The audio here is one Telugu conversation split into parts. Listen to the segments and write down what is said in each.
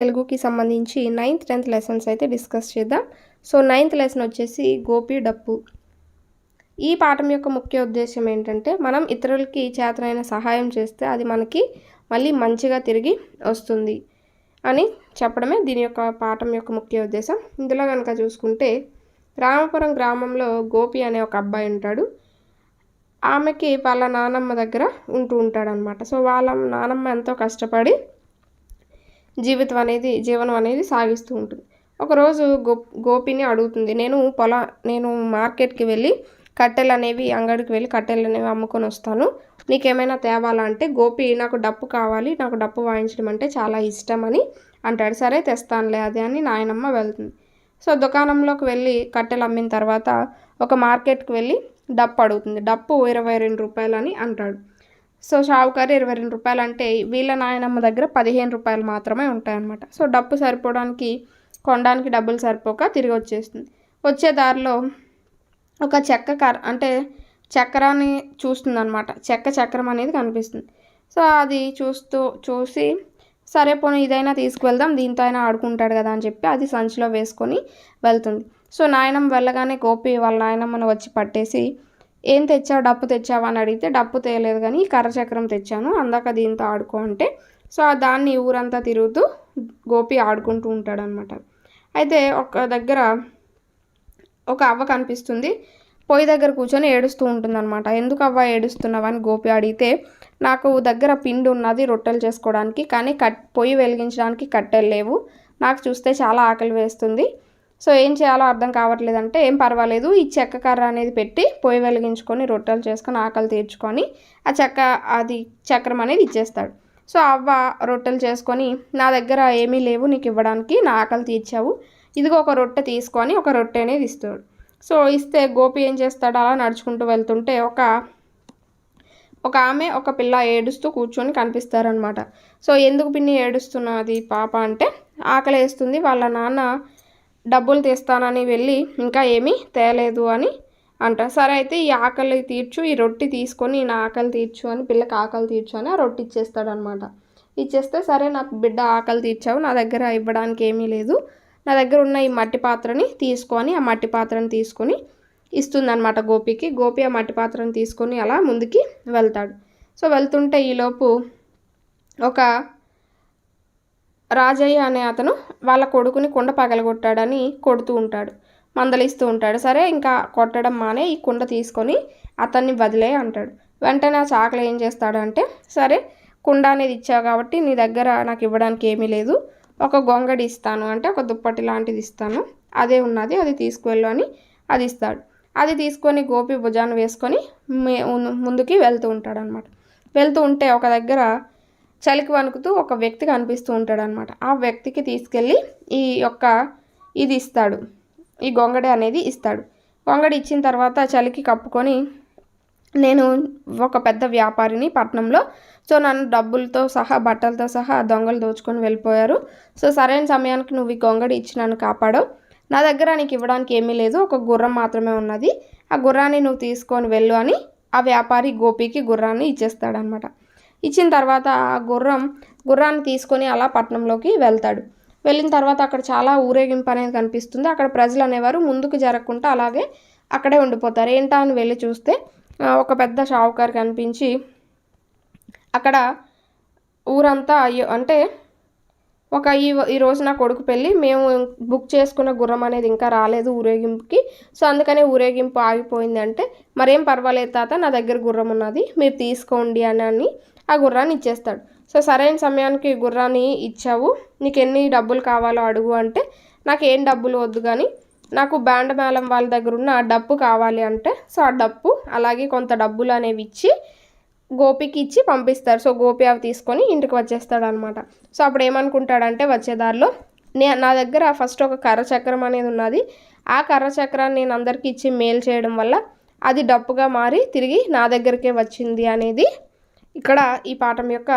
తెలుగుకి సంబంధించి నైన్త్ టెన్త్ లెసన్స్ అయితే డిస్కస్ చేద్దాం. సో నైన్త్ లెసన్ వచ్చేసి గోపి డప్పు. ఈ పాఠం యొక్క ముఖ్య ఉద్దేశం ఏంటంటే మనం ఇతరులకి చేతనైన సహాయం చేస్తే అది మనకి మళ్ళీ మంచిగా తిరిగి వస్తుంది అని చెప్పడమే దీని యొక్క పాఠం యొక్క ముఖ్య ఉద్దేశం. ఇందులో కనుక చూసుకుంటే రామపురం గ్రామంలో గోపి అనే ఒక అబ్బాయి ఉంటాడు. ఆమెకి వాళ్ళ నానమ్మ దగ్గర ఉంటూ ఉంటాడనమాట సో వాళ్ళ నానమ్మ ఎంతో కష్టపడి జీవితం అనేది జీవనం అనేది సాగిస్తూ ఉంటుంది. ఒకరోజు గో గోపిని అడుగుతుంది నేను పొలా నేను మార్కెట్కి వెళ్ళి కట్టెలు అనేవి అంగడికి వెళ్ళి కట్టెలు అనేవి అమ్ముకొని వస్తాను. నీకేమైనా తేవాలా అంటే గోపి నాకు డప్పు కావాలి నాకు డప్పు వాయించడం అంటే చాలా ఇష్టం అని అంటాడు. సరే తెస్తానులే అదే అని నాయనమ్మ వెళ్తుంది. సో దుకాణంలోకి వెళ్ళి కట్టెలు అమ్మిన తర్వాత ఒక మార్కెట్కి వెళ్ళి డప్పు అడుగుతుంది. డప్పు ఇరవై రెండు రూపాయలు అని అంటాడు. సో షావుకారు ఇరవై రెండు రూపాయలు అంటే వీళ్ళ నాయనమ్మ దగ్గర పదిహేను రూపాయలు మాత్రమే ఉంటాయన్నమాట. సో డప్పు సరిపోవడానికి కొనడానికి డబ్బులు సరిపోక తిరిగి వచ్చేస్తుంది. వచ్చే దారిలో ఒక చెక్క కర్ర అంటే చక్రాన్ని చూస్తుంది అనమాట చెక్క చక్రం అనేది కనిపిస్తుంది. సో అది చూస్తూ చూసి సరే పోనీ ఇదైనా తీసుకువెళ్దాం దీంతో అయినా ఆడుకుంటాడు కదా అని చెప్పి అది సంచిలో వేసుకొని వెళ్తుంది. సో నాయనమ్మ వెళ్ళగానే గోపి వాళ్ళ నాయనమ్మను వచ్చి పట్టేసి ఏం తెచ్చావు? డప్పు తెచ్చావా? అని అడిగితే డప్పు తేయలేదు కానీ కర్రచక్రం తెచ్చాను. అందాక దీంతో ఆడుకో అంటే సో దాన్ని ఊరంతా తిరుగుతూ గోపి ఆడుకుంటూ ఉంటాడనమాట అయితే ఒక దగ్గర ఒక అవ్వ కనిపిస్తుంది. పొయ్యి దగ్గర కూర్చొని ఏడుస్తూ ఉంటుందన్నమాట. ఎందుకు అవ్వ ఏడుస్తున్నావని గోపి అడిగితే నాకు దగ్గర పిండి ఉన్నది రొట్టెలు చేసుకోవడానికి కానీ కట్ పొయ్యి వెలిగించడానికి కట్టెలు లేవు. నాకు చూస్తే చాలా ఆకలి వేస్తుంది. సో ఏం చేయాలో అర్థం కావట్లేదంటే ఏం పర్వాలేదు ఈ చెక్క కర్ర అనేది పెట్టి పొయ్యి వెలిగించుకొని రొట్టెలు చేసుకొని ఆకలి తీర్చుకొని ఆ చెక్క అది చక్రం అనేది ఇచ్చేస్తాడు. సో అవ్వ రొట్టెలు చేసుకొని నా దగ్గర ఏమీ లేవు నీకు ఇవ్వడానికి నా ఆకలి తీర్చావు ఇదిగో ఒక రొట్టె తీసుకొని ఒక రొట్టె అనేది ఇస్తాడు. సో ఇస్తే గోపి ఏం చేస్తాడు అలా నడుచుకుంటూ వెళ్తుంటే ఒక ఒక ఆమె ఒక పిల్ల ఏడుస్తూ కూర్చొని కనిపిస్తారనమాట సో ఎందుకు పిన్ని ఏడుస్తున్నది పాప అంటే ఆకలి వేస్తుంది వాళ్ళ నాన్న డబ్బులు తీస్తానని వెళ్ళి ఇంకా ఏమీ తేలేదు అని అంట. సరే అయితే ఈ ఆకలి తీర్చు ఈ రొట్టి తీసుకొని నా ఆకలి తీర్చు అని పిల్లకి ఆకలి తీర్చు అని ఆ రొట్టి ఇచ్చేస్తాడనమాట. ఇచ్చేస్తే సరే నాకు బిడ్డ ఆకలి తీర్చావు నా దగ్గర ఇవ్వడానికి ఏమీ లేదు. నా దగ్గర ఉన్న ఈ మట్టి పాత్రని తీసుకొని ఆ మట్టి పాత్రని తీసుకొని ఇస్తుందన్నమాట గోపికి. గోపి ఆ మట్టి పాత్రను తీసుకొని అలా ముందుకి వెళ్తాడు. సో వెళ్తుంటే ఈలోపు ఒక రాజయ్య అనే అతను వాళ్ళ కొడుకుని కుండ పగలగొట్టాడని కొడుతూ ఉంటాడు. మందలిస్తూ ఉంటాడు. సరే ఇంకా కొట్టడం మానే ఈ కుండ తీసుకొని అతన్ని వదిలే అంటాడు. వెంటనే ఆ చాకలి ఏం చేస్తాడంటే సరే కుండ అనేది ఇచ్చావు కాబట్టి నీ దగ్గర నాకు ఇవ్వడానికి ఏమీ లేదు. ఒక గొంగడి ఇస్తాను. అంటే ఒక దుప్పటి లాంటిది ఇస్తాను. అదే ఉన్నది అది తీసుకువెళ్ళు అని అది ఇస్తాడు. అది తీసుకొని గోపి భుజాన్ని వేసుకొని ముందుకి వెళ్తూ ఉంటాడు అనమాట వెళ్తూ ఉంటే ఒక దగ్గర చలికి వణుకుతూ ఒక వ్యక్తి కనిపిస్తూ ఉంటాడు అనమాట ఆ వ్యక్తికి తీసుకెళ్ళి ఈ యొక్క ఇది ఇస్తాడు. ఈ గొంగడి అనేది ఇస్తాడు. గొంగడి ఇచ్చిన తర్వాత చలికి కప్పుకొని నేను ఒక పెద్ద వ్యాపారిని పట్నంలో. సో నన్ను డబ్బులతో సహా బట్టలతో సహా దొంగలు దోచుకొని వెళ్ళిపోయారు. సో సరైన సమయానికి నువ్వు ఈ గొంగడి ఇచ్చి నన్ను కాపాడు నా దగ్గర నీకు ఇవ్వడానికి ఏమీ లేదు. ఒక గుర్రం మాత్రమే ఉన్నది. ఆ గుర్రాన్ని నువ్వు తీసుకొని వెళ్ళు అని ఆ వ్యాపారి గోపికి గుర్రాన్ని ఇచ్చేస్తాడనమాట ఇచ్చిన తర్వాత ఆ గుర్రం గుర్రాన్ని తీసుకొని అలా పట్నంలోకి వెళ్తాడు. వెళ్ళిన తర్వాత అక్కడ చాలా ఊరేగింపు అనేది కనిపిస్తుంది. అక్కడ ప్రజలు అనేవారు ముందుకు జరగకుండా అలాగే అక్కడే ఉండిపోతారు. ఏంటా అని వెళ్ళి చూస్తే ఒక పెద్ద షావుకారు కనిపించి అక్కడ ఊరంతా అయ్యో అంటే ఒక ఈ ఈరోజు నా కొడుకు పెళ్ళి మేము బుక్ చేసుకున్న గుర్రం అనేది ఇంకా రాలేదు ఊరేగింపుకి. సో అందుకనే ఊరేగింపు ఆగిపోయింది అంటే మరేం పర్వాలేదు తాత నా దగ్గర గుర్రం ఉన్నది మీరు తీసుకోండి అని అని ఆ గుర్రాన్ని ఇచ్చేస్తాడు. సో సరైన సమయానికి గుర్రాన్ని ఇచ్చావు. నీకు ఎన్ని డబ్బులు కావాలో అడుగు అంటే నాకు ఏం డబ్బులు వద్దు కానీ నాకు బ్యాండ్ మేళం వాళ్ళ దగ్గర ఉన్న ఆ డప్పు కావాలి అంటే సో ఆ డప్పు అలాగే కొంత డబ్బులు అనేవి ఇచ్చి గోపికి ఇచ్చి పంపిస్తారు. సో గోపి అవి తీసుకొని ఇంటికి వచ్చేస్తాడు అనమాట సో అప్పుడు ఏమనుకుంటాడంటే వచ్చేదారిలో నే నా దగ్గర ఫస్ట్ ఒక కర్ర చక్రం అనేది ఉన్నది. ఆ కర్ర చక్రాన్ని నేను అందరికీ ఇచ్చి మేలు చేయడం వల్ల అది డప్పుగా మారి తిరిగి నా దగ్గరికే వచ్చింది అనేది ఇక్కడ ఈ పాఠం యొక్క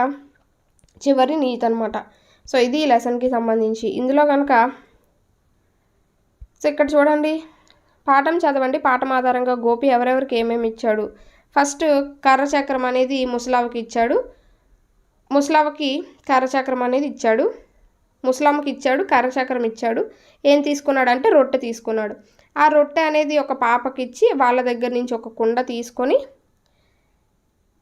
చివరి నీతి అనమాట సో ఇది లెసన్కి సంబంధించి. ఇందులో కనుక సో ఇక్కడ చూడండి. పాఠం చదవండి. పాఠం ఆధారంగా గోపి ఎవరెవరికి ఏమేమి ఇచ్చాడు? ఫస్ట్ కర్ర చక్రం అనేది ముసలావకి ఇచ్చాడు. ముసలావకి కర్ర చక్రం అనేది ఇచ్చాడు. ముసలమ్మకి ఇచ్చాడు కర్రచక్రం ఇచ్చాడు. ఏం తీసుకున్నాడు అంటే రొట్టె తీసుకున్నాడు. ఆ రొట్టె అనేది ఒక పాపకి ఇచ్చి వాళ్ళ దగ్గర నుంచి ఒక కుండ తీసుకొని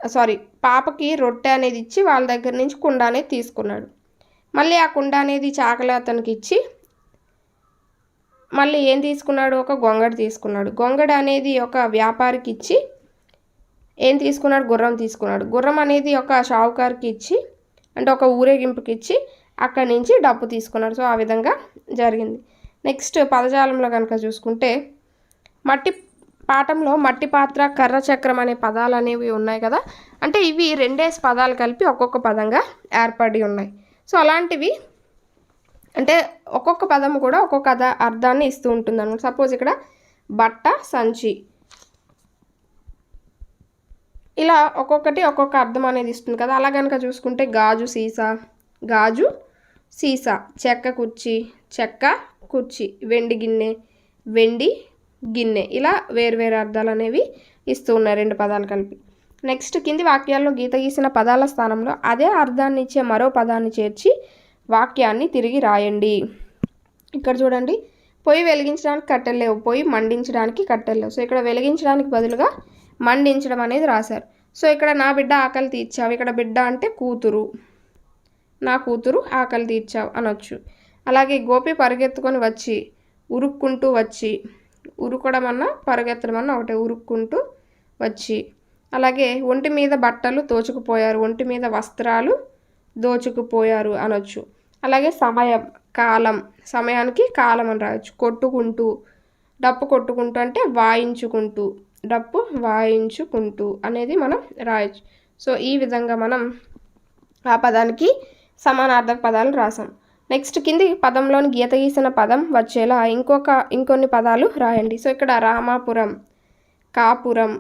సారీ పాపకి రొట్టె అనేది ఇచ్చి వాళ్ళ దగ్గర నుంచి కుండ అనేది తీసుకున్నాడు. మళ్ళీ ఆ కుండ అనేది చాకలి అతనికి ఇచ్చి మళ్ళీ ఏం తీసుకున్నాడు? ఒక గొంగడు తీసుకున్నాడు. గొంగడు అనేది ఒక వ్యాపారికి ఇచ్చి ఏం తీసుకున్నాడు? గుర్రం తీసుకున్నాడు. గుర్రం అనేది ఒక షావుకారికి ఇచ్చి అంటే ఒక ఊరేగింపుకి ఇచ్చి అక్కడి నుంచి డబ్బు తీసుకున్నాడు. సో ఆ విధంగా జరిగింది. నెక్స్ట్ పదజాలంలో కనుక చూసుకుంటే మట్టి పాఠంలో మట్టి పాత్ర కర్ర చక్రం అనే పదాలు అనేవి ఉన్నాయి కదా. అంటే ఇవి రెండేసి పదాలు కలిపి ఒక్కొక్క పదంగా ఏర్పడి ఉన్నాయి. సో అలాంటివి అంటే ఒక్కొక్క పదం కూడా ఒక్కొక్క అర్థాన్ని ఇస్తూ ఉంటుంది అనమాట సపోజ్ ఇక్కడ బట్ట సంచి. ఇలా ఒక్కొక్కటి ఒక్కొక్క అర్థం అనేది ఇస్తుంది కదా. అలా కనుక చూసుకుంటే గాజు సీసా. గాజు సీసా. చెక్క కుర్చీ చెక్క కుర్చీ. వెండి గిన్నె. వెండి గిన్నె. ఇలా వేరువేరు అర్థాలు అనేవి ఇస్తూ ఉన్నాయి రెండు పదాలు కలిపి. నెక్స్ట్ కింది వాక్యాల్లో గీత గీసిన పదాల స్థానంలో అదే అర్థాన్ని ఇచ్చే మరో పదాన్ని చేర్చి వాక్యాన్ని తిరిగి రాయండి. ఇక్కడ చూడండి. పొయ్యి వెలిగించడానికి కట్టెలు లేవు. పొయ్యి మండించడానికి కట్టెలు లేవు. సో ఇక్కడ వెలిగించడానికి బదులుగా మండించడం అనేది రాశారు. సో ఇక్కడ నా బిడ్డ ఆకలి తీర్చావు. ఇక్కడ బిడ్డ అంటే కూతురు. నా కూతురు ఆకలి తీర్చావు అనొచ్చు. అలాగే గోపి పరిగెత్తుకొని వచ్చి ఉరుక్కుంటూ వచ్చి ఉరుకడం అన్నా పరిగెత్తడం ఒకటే ఉరుక్కుంటూ వచ్చి అలాగే ఒంటి మీద బట్టలు తోచుకుపోయారు ఒంటి మీద వస్త్రాలు దోచుకుపోయారు అనొచ్చు. అలాగే సమయం కాలం సమయానికి కాలం అని రాయొచ్చు. కొట్టుకుంటూ డప్పు కొట్టుకుంటూ అంటే వాయించుకుంటూ డప్పు వాయించుకుంటూ అనేది మనం రాయొచ్చు. సో ఈ విధంగా మనం ఆ పదానికి సమానార్థక పదాలు రాసాం. నెక్స్ట్ కింది పదంలోని గీత గీసిన పదం వచ్చేలా ఇంకొక ఇంకొన్ని పదాలు రాయండి. సో ఇక్కడ రామాపురం కాపురం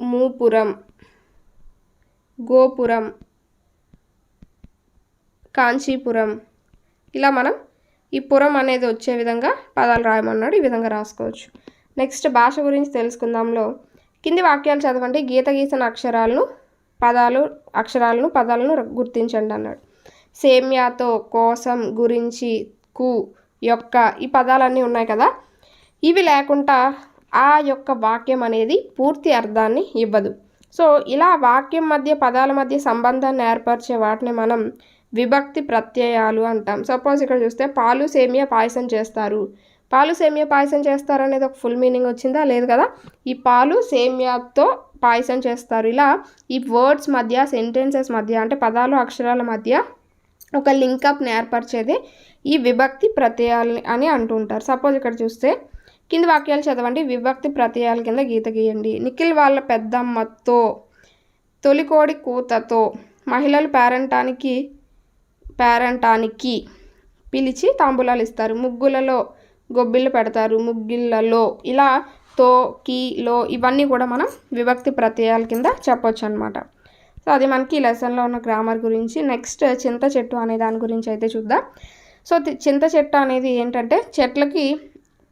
మూపురం గోపురం కాంచీపురం ఇలా మనం ఈ పురం అనేది వచ్చే విధంగా పదాలు రాయమన్నాడు. ఈ విధంగా రాసుకోవచ్చు. నెక్స్ట్ భాష గురించి తెలుసుకుందాంలో. కింది వాక్యాలు చదవండి. గీత గీసిన అక్షరాలను పదాలు అక్షరాలను పదాలను గుర్తించండి అన్నాడు. సేమ్యాతో కోసం గురించి కు యొక్క ఈ పదాలన్నీ ఉన్నాయి కదా? ఇవి లేకుండా ఆ యొక్క వాక్యం అనేది పూర్తి అర్థాన్ని ఇవ్వదు. సో ఇలా వాక్యం మధ్య పదాల మధ్య సంబంధాన్ని ఏర్పరిచే వాటిని మనం విభక్తి ప్రత్యయాలు అంటాం. సపోజ్ ఇక్కడ చూస్తే పాలు సేమియా పాయసం చేస్తారు. పాలు సేమియా పాయసం చేస్తారు అనేది ఒక ఫుల్ మీనింగ్ వచ్చిందా? లేదు కదా? ఈ పాలు సేమియాతో పాయసం చేస్తారు. ఇలా ఈ వర్డ్స్ మధ్య సెంటెన్సెస్ మధ్య అంటే పదాలు అక్షరాల మధ్య ఒక లింకప్ని ఏర్పరిచేదే ఈ విభక్తి ప్రత్యయాలు అని అంటుంటారు. సపోజ్ ఇక్కడ చూస్తే కింది వాక్యాలు చదవండి. విభక్తి ప్రత్యయాల కింద గీత గీయండి. నిఖిల్ వాళ్ళ పెద్దమ్మతో తొలికోడి కూతతో మహిళలు పేరంటానికి పేరంటానికి పిలిచి తాంబూలాలు ఇస్తారు. ముగ్గులలో గొబ్బిళ్ళు పెడతారు. ముగ్గిళ్ళలో ఇలా తో కీ లో ఇవన్నీ కూడా మనం విభక్తి ప్రత్యయాల కింద చెప్పొచ్చు అనమాట సో అది మనకి లెసన్లో ఉన్న గ్రామర్ గురించి. నెక్స్ట్ చింత చెట్టు అనే దాని గురించి అయితే చూద్దాం. సో చింత చెట్టు అనేది ఏంటంటే చెట్లకి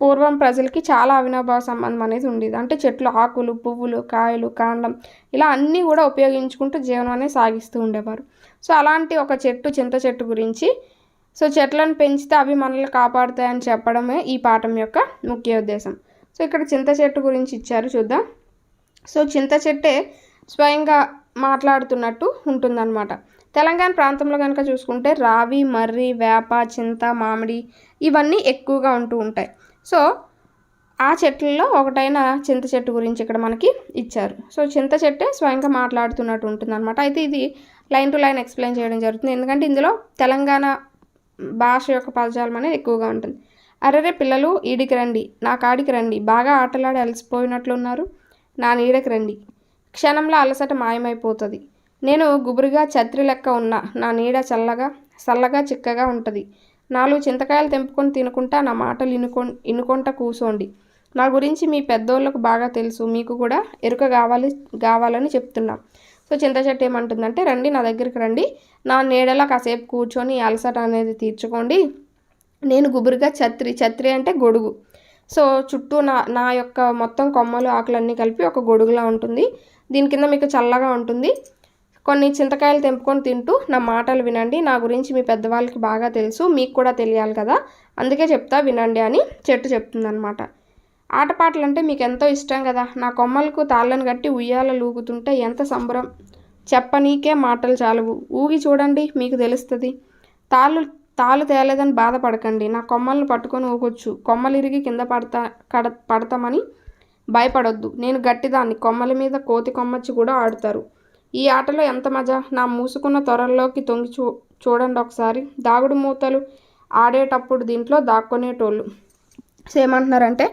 పూర్వం ప్రజలకి చాలా అవినాభావ సంబంధం అనేది ఉండేది. అంటే చెట్లు ఆకులు పువ్వులు కాయలు కాండం ఇలా అన్నీ కూడా ఉపయోగించుకుంటూ జీవనం అనేది సాగిస్తూ ఉండేవారు. సో అలాంటి ఒక చెట్టు చింత చెట్టు గురించి. సో చెట్లను పెంచితే అవి మనల్ని కాపాడుతాయని చెప్పడమే ఈ పాఠం యొక్క ముఖ్య ఉద్దేశం. సో ఇక్కడ చింత చెట్టు గురించి ఇచ్చారు చూద్దాం. సో చింత చెట్టే స్వయంగా మాట్లాడుతున్నట్టు ఉంటుందన్నమాట. తెలంగాణ ప్రాంతంలో కనుక చూసుకుంటే రావి మర్రి వేప చింత మామిడి ఇవన్నీ ఎక్కువగా ఉంటూ ఉంటాయి. సో ఆ చెట్లలో ఒకటైన చింత చెట్టు గురించి ఇక్కడ మనకి ఇచ్చారు. సో చింత చెట్టే స్వయంగా మాట్లాడుతున్నట్టు ఉంటుంది అనమాట అయితే ఇది లైన్ టు లైన్ ఎక్స్ప్లెయిన్ చేయడం జరుగుతుంది. ఎందుకంటే ఇందులో తెలంగాణ భాష యొక్క పదజాలం అనేది ఎక్కువగా ఉంటుంది. అరరే పిల్లలు ఈడికి రండి. నా కాడికి రండి. బాగా ఆటలాడి అలసిపోయినట్లున్నారు. నా నీడకి రండి. క్షణంలో అలసట మాయమైపోతుంది. నేను గుబురుగా ఛత్రి లెక్క ఉన్నా. నా నీడ చల్లగా చల్లగా చిక్కగా ఉంటుంది. నాలుగు చింతకాయలు తెంపుకొని తినుకుంటా నా మాటలు ఇనుకొ ఇనుకుంటా కూసోండి. నా గురించి మీ పెద్దోళ్ళకు బాగా తెలుసు. మీకు కూడా ఎరుక కావాలి కావాలని చెప్తున్నా. సో చింత చెట్టు ఏమంటుందంటే రండి నా దగ్గరికి రండి. నా నీడలో కాసేపు కూర్చొని అలసట అనేది తీర్చుకోండి. నేను గుబురుగా ఛత్రి ఛత్రి అంటే గొడుగు. సో చుట్టూ నా నా యొక్క మొత్తం కొమ్మలు ఆకులన్నీ కలిపి ఒక గొడుగులా ఉంటుంది. దీని కింద మీకు చల్లగా ఉంటుంది. కొన్ని చింతకాయలు తెంపుకొని తింటూ నా మాటలు వినండి. నా గురించి మీ పెద్దవాళ్ళకి బాగా తెలుసు మీకు కూడా తెలియాలి కదా. అందుకే చెప్తా వినండి అని చెట్టు చెప్తుందనమాట ఆటపాటలు అంటే మీకు ఎంతో ఇష్టం కదా. నా కొమ్మలకు తాళ్ళను కట్టి ఉయ్యాల లూగుతుంటే ఎంత సంబరం. చెప్పనీకే మాటలు చాలవు. ఊగి చూడండి మీకు తెలుస్తుంది. తాళ్ళు తాళ్ళు తేలేదని బాధపడకండి. నా కొమ్మలను పట్టుకొని ఊగొచ్చు కొమ్మలు ఇరిగి కింద పడతా కడ పడతామని భయపడొద్దు. నేను గట్టిదాన్ని. కొమ్మల మీద కోతి కొమ్మచ్చి కూడా ఆడుతారు. ఈ ఆటలో ఎంత మజా? నా మూసుకున్న త్వరల్లోకి తొంగి చూ చూడండి ఒకసారి. దాగుడు మూతలు ఆడేటప్పుడు దీంట్లో దాక్కునేటోళ్ళు. ఏమంటున్నారంటే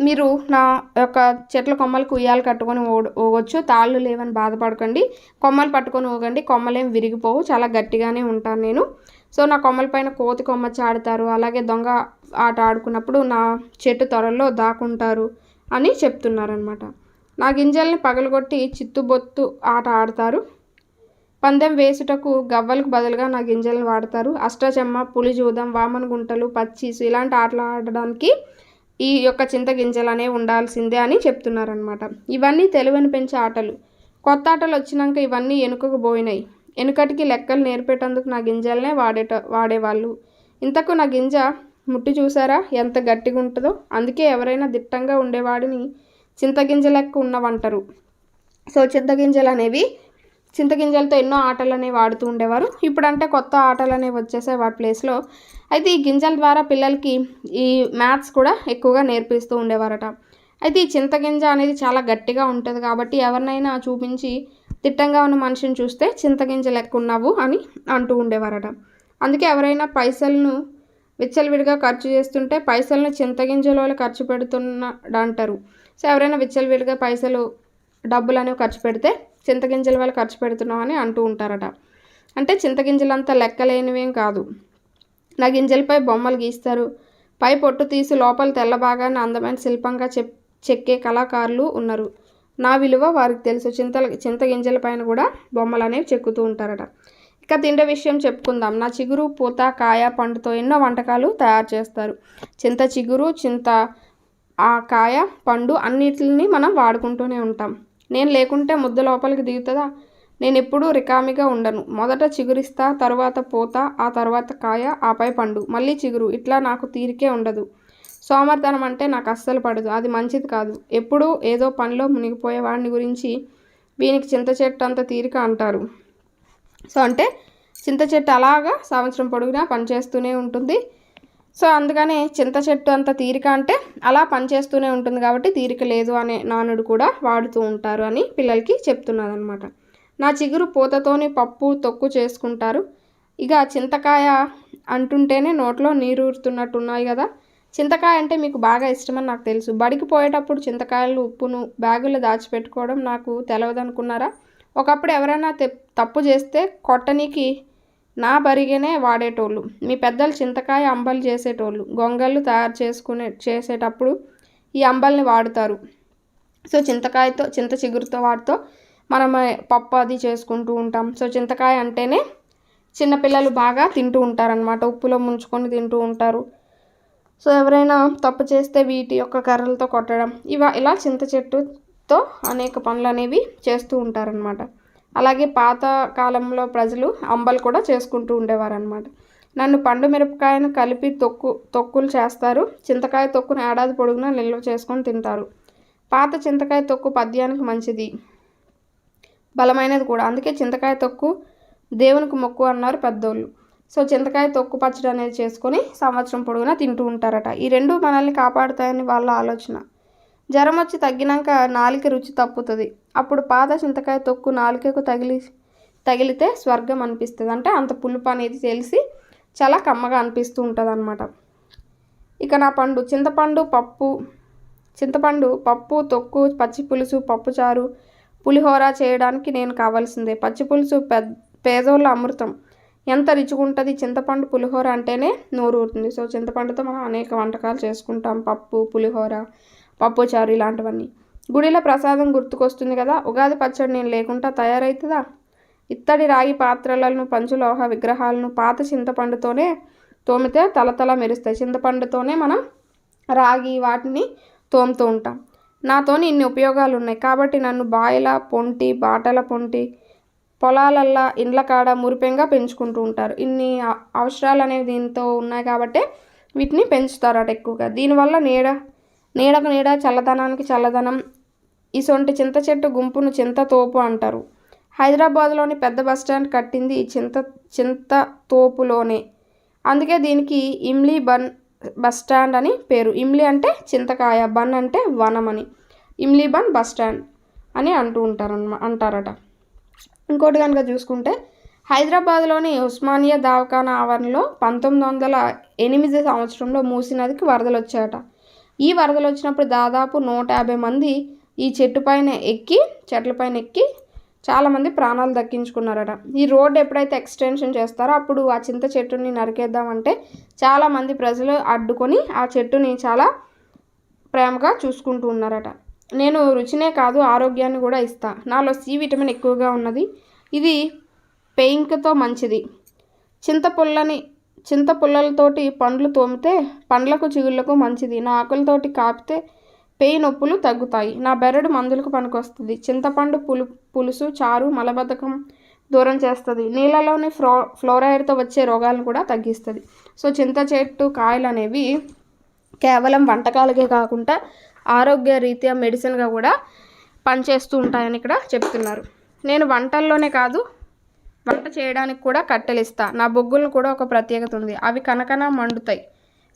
మీరు నా యొక్క చెట్ల కొమ్మలకు ఉయ్యాలు కట్టుకొని ఊగొచ్చు. తాళ్ళు లేవని బాధపడకండి. కొమ్మలు పట్టుకొని ఊగండి. కొమ్మలేం విరిగిపోవు. చాలా గట్టిగానే ఉంటాను నేను. సో నా కొమ్మల పైన కోతి కొమ్మచ్చి ఆడతారు అలాగే దొంగ ఆట ఆడుకున్నప్పుడు నా చెట్టు త్వరలో దాక్కుంటారు అని చెప్తున్నారనమాట నా గింజల్ని పగలగొట్టి చిత్తుబొత్తు ఆట ఆడతారు. పందెం వేసుటకు గవ్వలకు బదులుగా నా గింజలను వాడతారు. అష్టచమ్మ పులిజూదం వామన గుంటలు పచ్చీసు ఇలాంటి ఆటలు ఆడడానికి ఈ యొక్క చింత గింజలు అనేవి ఉండాల్సిందే అని చెప్తున్నారనమాట ఇవన్నీ తెలివని పెంచే ఆటలు. కొత్త ఆటలు వచ్చినాక ఇవన్నీ వెనుకకు పోయినాయి వెనుకటికి లెక్కలు నేర్పేటందుకు నా గింజలనే వాడేట వాడేవాళ్ళు. ఇంతకు నా గింజ ముట్టి చూసారా? ఎంత గట్టిగా ఉంటుందో అందుకే ఎవరైనా దిట్టంగా ఉండేవాడిని చింతగింజ లెక్క ఉన్నవంటారు. సో చింతగింజలు అనేవి చింతగింజలతో ఎన్నో ఆటలు అనేవి వాడుతూ ఉండేవారు. ఇప్పుడంటే కొత్త ఆటలు అనేవి వచ్చేసాయి వాటి ప్లేస్లో. అయితే ఈ గింజల ద్వారా పిల్లలకి ఈ మ్యాథ్స్ కూడా ఎక్కువగా నేర్పిస్తూ ఉండేవారట. అయితే ఈ చింతగింజ అనేది చాలా గట్టిగా ఉంటుంది కాబట్టి ఎవరినైనా చూపించి తిట్టంగా ఉన్న మనిషిని చూస్తే చింతగింజ లెక్క ఉన్నావు అని అంటూ ఉండేవారట. అందుకే ఎవరైనా పైసలను విచ్చలవిడిగా ఖర్చు చేస్తుంటే పైసలను చింతగింజలో ఖర్చు పెడుతున్నాడు అంటారు సో ఎవరైనా విచ్చలవిడిగా పైసలు డబ్బులు అనేవి ఖర్చు పెడితే చింతగింజల వల్ల ఖర్చు పెడుతున్నావు అని అంటూ ఉంటారట. అంటే చింతగింజలంతా లెక్కలేనివేం కాదు. నా గింజలపై బొమ్మలు గీస్తారు. పై పొట్టు తీసి లోపల తెల్ల భాగాన్ని అందమైన శిల్పంగా చెప్ చెక్కే కళాకారులు ఉన్నారు. నా విలువ వారికి తెలుసు. చింతల చింత గింజల పైన కూడా బొమ్మలు అనేవి చెక్కుతూ ఉంటారట. ఇక తిండి విషయం చెప్పుకుందాం. నా చిగురు పూత కాయ పండుతో ఎన్నో వంటకాలు తయారు చేస్తారు. చింత చిగురు చింత ఆ కాయ పండు అన్నిటిని మనం వాడుకుంటూనే ఉంటాం. నేను లేకుంటే ముద్ద లోపలికి దిగుతుందా? నేను ఎప్పుడూ రికామిగా ఉండను. మొదట చిగురిస్తా తర్వాత పూత ఆ తర్వాత కాయ ఆపై పండు. మళ్ళీ చిగురు. ఇట్లా నాకు తీరికే ఉండదు. సోమర్ధనం అంటే నాకు అస్సలు పడదు. అది మంచిది కాదు. ఎప్పుడూ ఏదో పనిలో మునిగిపోయే వాడిని గురించి వీనికి చింత చెట్టు అంత తీరిక అంటారు. సో అంటే చింత చెట్టు అలాగా సంవత్సరం పొడుగునా పనిచేస్తూనే ఉంటుంది. సో అందుకనే చింత చెట్టు అంత తీరిక అంటే అలా పనిచేస్తూనే ఉంటుంది కాబట్టి తీరిక లేదు అనే నానుడు కూడా వాడుతూ ఉంటారు అని పిల్లలకి చెప్తున్నదనమాట నా చిగురు పూతతోని పప్పు తొక్కు చేసుకుంటారు. ఇక చింతకాయ అంటుంటేనే నోట్లో నీరు ఊరుతున్నట్టున్నాయి కదా. చింతకాయ అంటే మీకు బాగా ఇష్టమని నాకు తెలుసు. బడికి పోయేటప్పుడు చింతకాయలు ఉప్పును బ్యాగులో దాచిపెట్టుకోవడం నాకు తెలవదనుకున్నారా? ఒకప్పుడు ఎవరైనా తప్పు చేస్తే కొట్టనికి నా బరిగనే వాడేటోళ్ళు. మీ పెద్దలు చింతకాయ అంబలు చేసేటోళ్ళు. గొంగళ్ళు తయారు చేసుకునే చేసేటప్పుడు ఈ అంబల్ని వాడుతారు. సో చింతకాయతో చింత చిగురుతో వాటితో మనం పప్పు అది చేసుకుంటూ ఉంటాం. సో చింతకాయ అంటేనే చిన్నపిల్లలు బాగా తింటూ ఉంటారనమాట ఉప్పులో ముంచుకొని తింటూ ఉంటారు. సో ఎవరైనా తప్పు చేస్తే వీటి యొక్క కర్రలతో కొట్టడం ఇవ ఇలా చింత చెట్టుతో అనేక పనులు అనేవి చేస్తూ ఉంటారనమాట అలాగే పాత కాలంలో ప్రజలు అంబలు కూడా చేసుకుంటూ ఉండేవారనమాట నన్ను పండు మిరపకాయను కలిపి తొక్కు తొక్కులు చేస్తారు. చింతకాయ తొక్కును ఏడాది పొడుగునా నిల్వ చేసుకొని తింటారు. పాత చింతకాయ తొక్కు పద్యానికి మంచిది. బలమైనది కూడా. అందుకే చింతకాయ తొక్కు దేవునికి మొక్కు అన్నారు పెద్దోళ్ళు. సో చింతకాయ తొక్కు పచ్చడి అనేది చేసుకొని సంవత్సరం పొడుగునా తింటూ ఉంటారట. ఈ రెండు మనల్ని కాపాడుతాయని వాళ్ళ ఆలోచన. జ్వరం వచ్చి తగ్గినాక నాలుక రుచి తప్పుతుంది. అప్పుడు పాత చింతకాయ తొక్కు నాలుకకు తగిలి తగిలితే స్వర్గం అనిపిస్తుంది. అంటే అంత పులుపు అనేది తెలిసి చాలా కమ్మగా అనిపిస్తూ ఉంటుంది అనమాట ఇక నా పండు. చింతపండు పప్పు చింతపండు పప్పు తొక్కు పచ్చి పులుసు పప్పుచారు పులిహోర చేయడానికి నేను కావాల్సిందే. పచ్చి పులుసు పెద్ద పేదోళ్ళ అమృతం. ఎంత రుచిగుంటుంది చింతపండు పులిహోర అంటేనే నోరు ఊరుతుంది సో చింతపండుతో మనం అనేక వంటకాలు చేసుకుంటాం. పప్పు పులిహోర పప్పుచారు ఇలాంటివన్నీ. గుడిలో ప్రసాదం గుర్తుకొస్తుంది కదా? ఉగాది పచ్చడి నేను లేకుండా తయారవుతుందా ఇత్తడి రాగి పాత్రలను పంచులోహ విగ్రహాలను పాత చింతపండుతోనే తోమితే తలతల మెరుస్తాయి. చింతపండుతోనే మనం రాగి వాటిని తోముతూ ఉంటాం. నాతోని ఇన్ని ఉపయోగాలు ఉన్నాయి కాబట్టి నన్ను బాయిల పొంటి బాటల పొంటి పొలాలల్లా ఇండ్ల కాడ మురిపెంగా పెంచుకుంటూ ఉంటారు. ఇన్ని అవసరాలు అనేవి దీంతో ఉన్నాయి కాబట్టి వీటిని పెంచుతారట ఎక్కువగా. దీనివల్ల నీడ నీడకు నీడ చల్లదనానికి చల్లదనం ఇసొంటి చింత చెట్టు గుంపును చింత తోపు అంటారు. హైదరాబాద్లోని పెద్ద బస్టాండ్ కట్టింది ఈ చింత చింత తోపులోనే. అందుకే దీనికి ఇమ్లీ బన్ బస్ స్టాండ్ అని పేరు. ఇమ్లీ అంటే చింతకాయ బన్ అంటే వనం అని. ఇమ్లీ బన్ బస్ స్టాండ్ అని అంటూ ఉంటారు అంటారట. ఇంకోటి కనుక చూసుకుంటే హైదరాబాద్లోని ఉస్మానియా దవాఖానా ఆవరణలో పంతొమ్మిది వందల ఎనిమిది సంవత్సరంలో మూసినదికి వరదలు వచ్చాయట. ఈ వరదలు వచ్చినప్పుడు దాదాపు నూట యాభై మంది ఈ చెట్టు పైన ఎక్కి చెట్ల పైన ఎక్కి చాలామంది ప్రాణాలు దక్కించుకున్నారట. ఈ రోడ్డు ఎప్పుడైతే ఎక్స్టెన్షన్ చేస్తారో అప్పుడు ఆ చింత చెట్టుని నరికేద్దామంటే చాలామంది ప్రజలు అడ్డుకొని ఆ చెట్టుని చాలా ప్రేమగా చూసుకుంటూ ఉన్నారట. నేను రుచినే కాదు ఆరోగ్యాన్ని కూడా ఇస్తా. నాలో సి విటమిన్ ఎక్కువగా ఉన్నది. ఇది పెయింక్తో మంచిది. చింతపుల్లని చింత పుల్లలతోటి పండ్లు తోమితే పండ్లకు చిగుళ్ళకు మంచిది. నా ఆకులతోటి కాపితే పేయి నొప్పులు తగ్గుతాయి. నా బెరడు మందులకు పనికొస్తుంది. చింతపండు పులు పులుసు చారు మలబద్ధకం దూరం చేస్తుంది. నీళ్ళలోని ఫ్లో ఫ్లోరైడ్తో వచ్చే రోగాలను కూడా తగ్గిస్తుంది. సో చింత చెట్టు కాయలు అనేవి కేవలం వంటకాలకే కాకుండా ఆరోగ్య రీత్యా మెడిసిన్గా కూడా పనిచేస్తూ ఉంటాయని ఇక్కడ చెప్తున్నారు. నేను వంటల్లోనే కాదు వంట చేయడానికి కూడా కట్టెలిస్తా నా బొగ్గులను కూడా ఒక ప్రత్యేకత ఉంది. అవి కనకన మండుతాయి.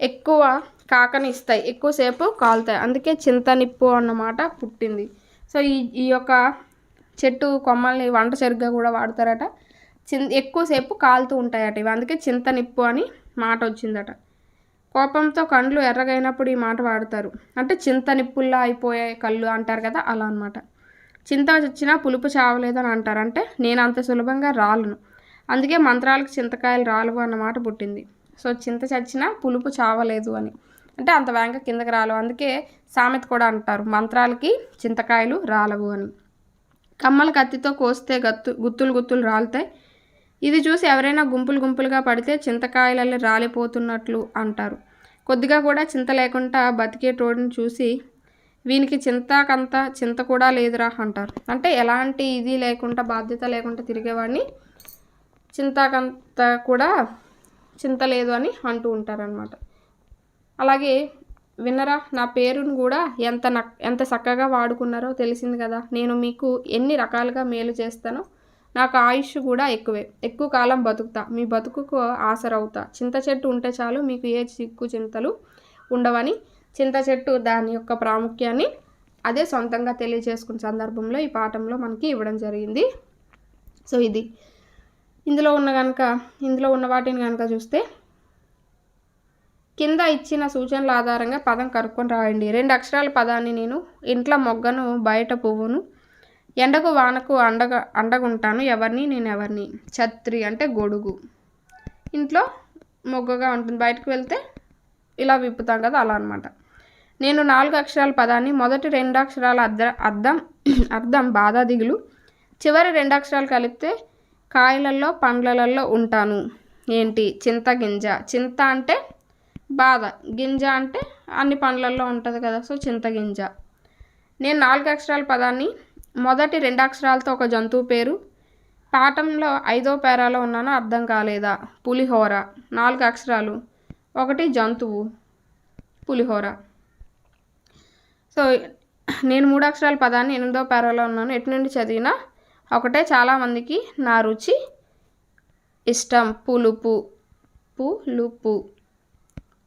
ఎక్కువ కాకని ఇస్తాయి. ఎక్కువసేపు కాలుతాయి. అందుకే చింత నిప్పు అన్నమాట పుట్టింది. సో ఈ ఈ యొక్క చెట్టు కొమ్మల్ని వంట చెరుగ్గా కూడా వాడతారట. చిన్ ఎక్కువసేపు కాలుతూ ఉంటాయట ఇవి. అందుకే చింత నిప్పు అని మాట వచ్చిందట. కోపంతో కండ్లు ఎర్రగైనప్పుడు ఈ మాట వాడతారు. అంటే చింత నిప్పుల్లా అయిపోయే కళ్ళు అంటారు కదా అలా అనమాట చింత వచ్చినా పులుపు చావలేదని అంటారు. అంటే నేను అంత సులభంగా రాలను. అందుకే మంత్రాలకు చింతకాయలు రాలవు అన్నమాట పుట్టింది. సో చింత చచ్చినా పులుపు చావలేదు అని. అంటే అంత వేగంగా కిందకి రాలవు అందుకే సామెత కూడా అంటారు మంత్రాలకి చింతకాయలు రాలవు అని. కమ్మల కత్తితో కోస్తే గత్తు గుత్తులు గుత్తులు రాలుతాయి. ఇది చూసి ఎవరైనా గుంపులు గుంపులుగా పడితే చింతకాయలలో రాలిపోతున్నట్లు అంటారు. కొద్దిగా కూడా చింత లేకుండా బతికేటోడిని చూసి వీనికి చింతకంత చింత కూడా లేదురా అంటారు. అంటే ఎలాంటి ఇది లేకుండా బాధ్యత లేకుండా తిరిగేవాడిని చింతకంత కూడా చింత లేదు అని అంటూ ఉంటారనమాట అలాగే విన్నరా నా పేరును కూడా ఎంత నక్ ఎంత చక్కగా వాడుకున్నారో తెలిసింది కదా. నేను మీకు ఎన్ని రకాలుగా మేలు చేస్తానో నాకు ఆయుష్ కూడా ఎక్కువే. ఎక్కువ కాలం బతుకుతా. మీ బతుకుకు ఆసరవుతా. చింత చెట్టు ఉంటే చాలు మీకు ఏ చిక్కు చింతలు ఉండవని చింత చెట్టు దాని యొక్క ప్రాముఖ్యాన్ని అదే సొంతంగా తెలియజేసుకున్న సందర్భంలో ఈ పాఠంలో మనకి ఇవ్వడం జరిగింది. సో ఇది. ఇందులో ఉన్న కనుక ఇందులో ఉన్న వాటిని కనుక చూస్తే కింద ఇచ్చిన సూచనల ఆధారంగా పదం కనుక్కొని రాయండి. రెండు అక్షరాల పదాన్ని నేను ఇంట్లో మొగ్గను బయట పువ్వును ఎండకు వానకు అండగా అండగుంటాను ఎవరిని? నేను ఎవరిని ఛత్రి అంటే గొడుగు. ఇంట్లో మొగ్గగా ఉంటుంది. బయటకు వెళ్తే ఇలా విప్పుతాం కదా అలా అనమాట నేను నాలుగు అక్షరాల పదాన్ని మొదటి రెండు అక్షరాల అర్ధ అర్థం అర్థం బాధ దిగులు చివరి రెండు అక్షరాలు కలిపితే కాయలల్లో పండ్లలలో ఉంటాను. ఏంటి? చింత గింజ. చింత అంటే బాధ. గింజ అంటే అన్ని పండ్లల్లో ఉంటుంది కదా సో చింత గింజ. నేను నాలుగు అక్షరాల పదాన్ని మొదటి రెండు అక్షరాలతో ఒక జంతువు పేరు. పాఠంలో ఐదో పేరాలో ఉన్నానో అర్థం కాలేదా? పులిహోర. నాలుగు అక్షరాలు. ఒకటి జంతువు. పులిహోర. సో నేను మూడు అక్షరాల పదాన్ని ఎనిమిదో పేరాలో ఉన్నాను. ఎటు నుండి చదివినా ఒకటే చాలామందికి నా రుచి ఇష్టం. పులుపు. పులుపు.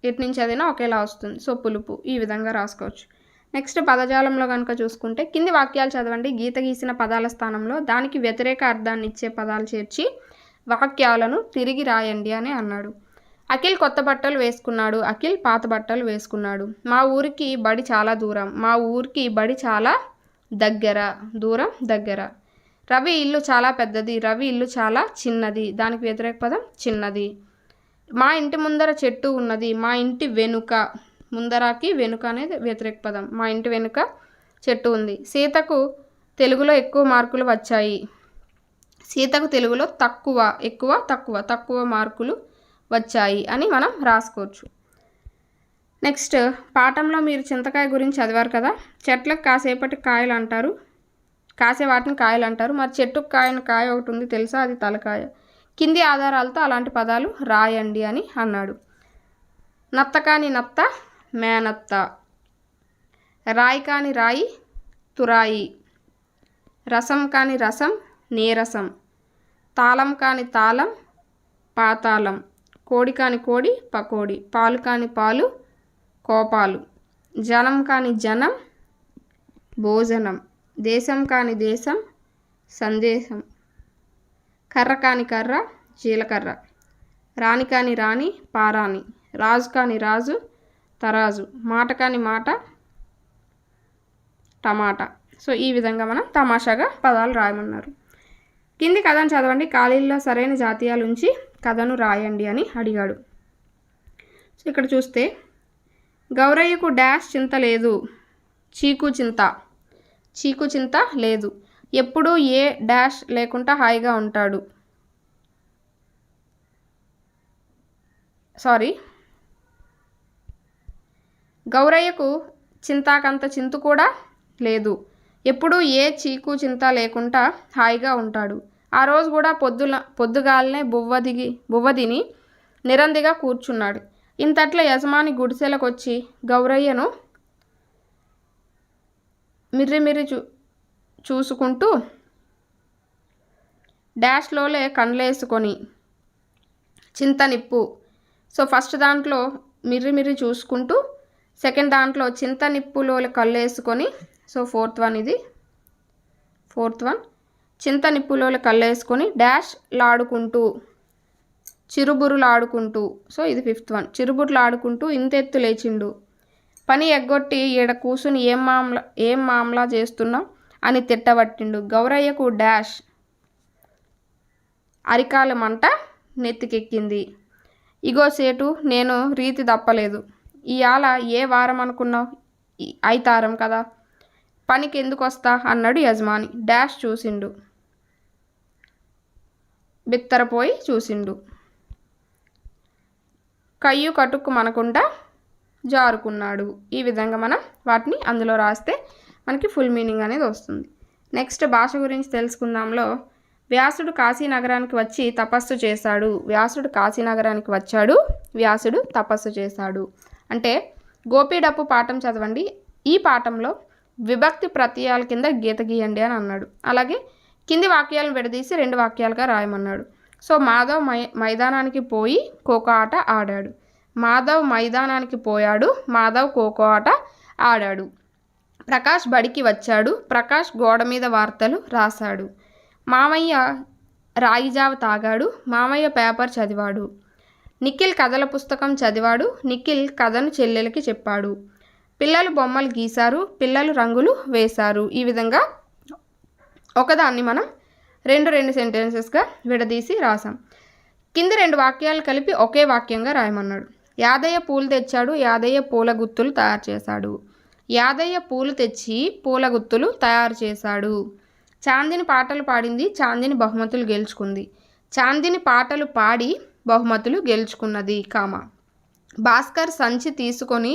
ఎటు నుంచి చదివినా ఒకేలా వస్తుంది. సో పులుపు. ఈ విధంగా రాసుకోవచ్చు. నెక్స్ట్ పదజాలంలో కనుక చూసుకుంటే కింది వాక్యాలు చదవండి. గీత గీసిన పదాల స్థానంలో దానికి వ్యతిరేక అర్థాన్ని ఇచ్చే పదాలు చేర్చి వాక్యాలను తిరిగి రాయండి అని అన్నాడు. అఖిల్ కొత్త బట్టలు వేసుకున్నాడు. అఖిల్ పాత బట్టలు వేసుకున్నాడు. మా ఊరికి బడి చాలా దూరం. మా ఊరికి బడి చాలా దగ్గర. దూరం దగ్గర. రవి ఇల్లు చాలా పెద్దది. రవి ఇల్లు చాలా చిన్నది. దానికి వ్యతిరేక పదం చిన్నది. మా ఇంటి ముందర చెట్టు ఉన్నది. మా ఇంటి వెనుక ముందరాకి వెనుక అనేది వ్యతిరేక పదం. మా ఇంటి వెనుక చెట్టు ఉంది. సీతకు తెలుగులో ఎక్కువ మార్కులు వచ్చాయి. సీతకు తెలుగులో తక్కువ ఎక్కువ తక్కువ తక్కువ మార్కులు వచ్చాయి అని మనం రాసుకోవచ్చు. నెక్స్ట్ పాఠంలో మీరు చింతకాయ గురించి చదివారు కదా? చెట్లకు కాసేపటి కాయలు అంటారు. కాసే వాటిని కాయలు అంటారు. మరి చెట్టుకు కాయని కాయ ఒకటి ఉంది తెలుసా? అది తలకాయ. కింది ఆధారాలతో అలాంటి పదాలు రాయండి అని అన్నాడు. నత్త కాని నత్త మేనత్త. రాయి కాని రాయి తురాయి. రసం కాని రసం నీరసం. తాళం కాని తాళం పాతాళం. కోడి కాని కోడి పకోడి. పాలు కాని పాలు కోపాలు. జనం కాని జనం భోజనం. దేశం కాని దేశం సందేశం. కర్ర కాని కర్ర జీలకర్ర. రాణి కాని రాణి పారాణి. రాజు కాని రాజు తరాజు. మాట కాని మాట టమాటా. సో ఈ విధంగా మనం తమాషాగా పదాలు రాయమన్నారు. కింది కథను చదవండి. ఖాళీల్లో సరైన జాతీయాలు ఉంచి కథను రాయండి అని అడిగాడు. సో ఇక్కడ చూస్తే గౌరయ్యకు డాష్ చింత లేదు చీకు చింత. చీకు చింత లేదు. ఎప్పుడూ ఏ డాష్ లేకుండా హాయిగా ఉంటాడు. సారీ. గౌరయ్యకు చింతాకంత చింతు కూడా లేదు. ఎప్పుడూ ఏ చీకు చింత లేకుండా హాయిగా ఉంటాడు. ఆ రోజు కూడా పొద్దుల పొద్దుగాలనే బువ్వ దిగి బువ్వ తిని నిరందిగా కూర్చున్నాడు. ఇంతట్ల యజమాని గుడిసెలకొచ్చి గౌరయ్యను మిర్రిమిర్రి చూ చూసుకుంటూ డాష్లోలే కండ్లేసుకొని చింత నిప్పు. సో ఫస్ట్ దాంట్లో మిర్రిమిర్రి చూసుకుంటూ సెకండ్ దాంట్లో చింత నిప్పులో కళ్ళేసుకొని సో ఫోర్త్ వన్ ఇది. Fourth one. చింత నిప్పులో కళ్ళేసుకొని డాష్ లాడుకుంటూ చిరుబురులాడుకుంటూ సో ఇది ఫిఫ్త్ వన్. చిరుబురులాడుకుంటూ ఇంతెత్తు లేచిండు. పని ఎగ్గొట్టి ఈడ కూసుని ఏం మామలా ఏం మామలా చేస్తున్నావు అని తిట్టబట్టిండు. గౌరయ్యకు డాష్ అరికాల మంట నెత్తికెక్కింది. ఇగో సేటు నేను రీతి తప్పలేదు. ఇవాళ ఏ వారం అనుకున్నావు? ఐతారం కదా. పనికి ఎందుకు వస్తా అన్నాడు యజమాని. డాష్ చూసిండు. బిత్తరపోయి చూసిండు. కయ్యు కటుక్కు మనకుండా జారుకున్నాడు. ఈ విధంగా మనం వాటిని అందులో రాస్తే మనకి ఫుల్ మీనింగ్ అనేది వస్తుంది. నెక్స్ట్ భాష గురించి తెలుసుకుందాంలో. వ్యాసుడు కాశీనగరానికి వచ్చి తపస్సు చేశాడు. వ్యాసుడు కాశీనగరానికి వచ్చాడు. వ్యాసుడు తపస్సు చేశాడు. అంటే గోపీడప్పు పాఠం చదవండి. ఈ పాఠంలో విభక్తి ప్రత్యయాల కింద గీత గీయండి అని అన్నాడు. అలాగే కింది వాక్యాలను విడదీసి రెండు వాక్యాలుగా రాయమన్నాడు. సో మాధవ్ మై మైదానానికి పోయి ఖోఖో ఆట ఆడాడు. మాధవ్ మైదానానికి పోయాడు. మాధవ్ ఖోఖో ఆట ఆడాడు. ప్రకాష్ బడికి వచ్చాడు. ప్రకాష్ గోడ మీద వార్తలు రాశాడు. మామయ్య రాగిజావ తాగాడు. మామయ్య పేపర్ చదివాడు. నిఖిల్ కథల పుస్తకం చదివాడు నిఖిల్ కథను చెల్లెలకి చెప్పాడు. పిల్లలు బొమ్మలు గీశారు పిల్లలు రంగులు వేశారు. ఈ విధంగా ఒకదాన్ని మనం రెండు రెండు సెంటెన్సెస్గా విడదీసి రాసాం కింద రెండు వాక్యాలు కలిపి ఒకే వాక్యంగా రాయమన్నాడు. యాదయ్య పూలు తెచ్చాడు యాదయ్య పూల గుత్తులు తయారు చేశాడు. యాదయ్య పూలు తెచ్చి పూల గుత్తులు తయారు చేశాడు. చాందిని పాటలు పాడింది చాందిని బహుమతులు గెలుచుకుంది. చాందిని పాటలు పాడి బహుమతులు గెలుచుకున్నది కామ. భాస్కర్ సంచి తీసుకొని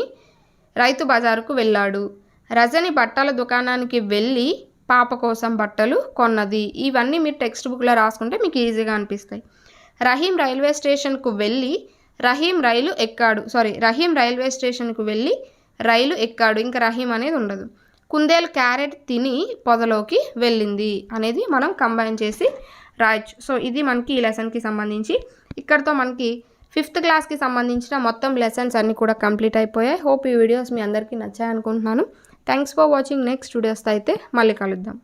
రైతు బజారుకు వెళ్ళాడు. రజని బట్టల దుకాణానికి వెళ్ళి పాప కోసం బట్టలు కొన్నది. ఇవన్నీ మీరు టెక్స్ట్ బుక్లో రాసుకుంటే మీకు ఈజీగా అనిపిస్తాయి. రహీం రైల్వే స్టేషన్కు వెళ్ళి రహీం రైలు ఎక్కాడు. సారీ రహీం రైల్వే స్టేషన్కు వెళ్ళి రైలు ఎక్కాడు. ఇంకా రహీం అనేది ఉండదు. కుందేలు క్యారెట్ తిని పొదలోకి వెళ్ళింది అనేది మనం కంబైన్ చేసి రాయొచ్చు. సో ఇది మనకి ఈ లెసన్కి సంబంధించి ఇక్కడతో మనకి ఫిఫ్త్ క్లాస్కి సంబంధించిన మొత్తం లెసన్స్ అన్నీ కూడా కంప్లీట్ అయిపోయాయి. హోప్ ఈ వీడియోస్ మీ అందరికీ నచ్చాయి అనుకుంటున్నాను థ్యాంక్స్ ఫర్ వాచింగ్ నెక్స్ట్ వీడియోస్తో అయితే మళ్ళీ కలుద్దాం.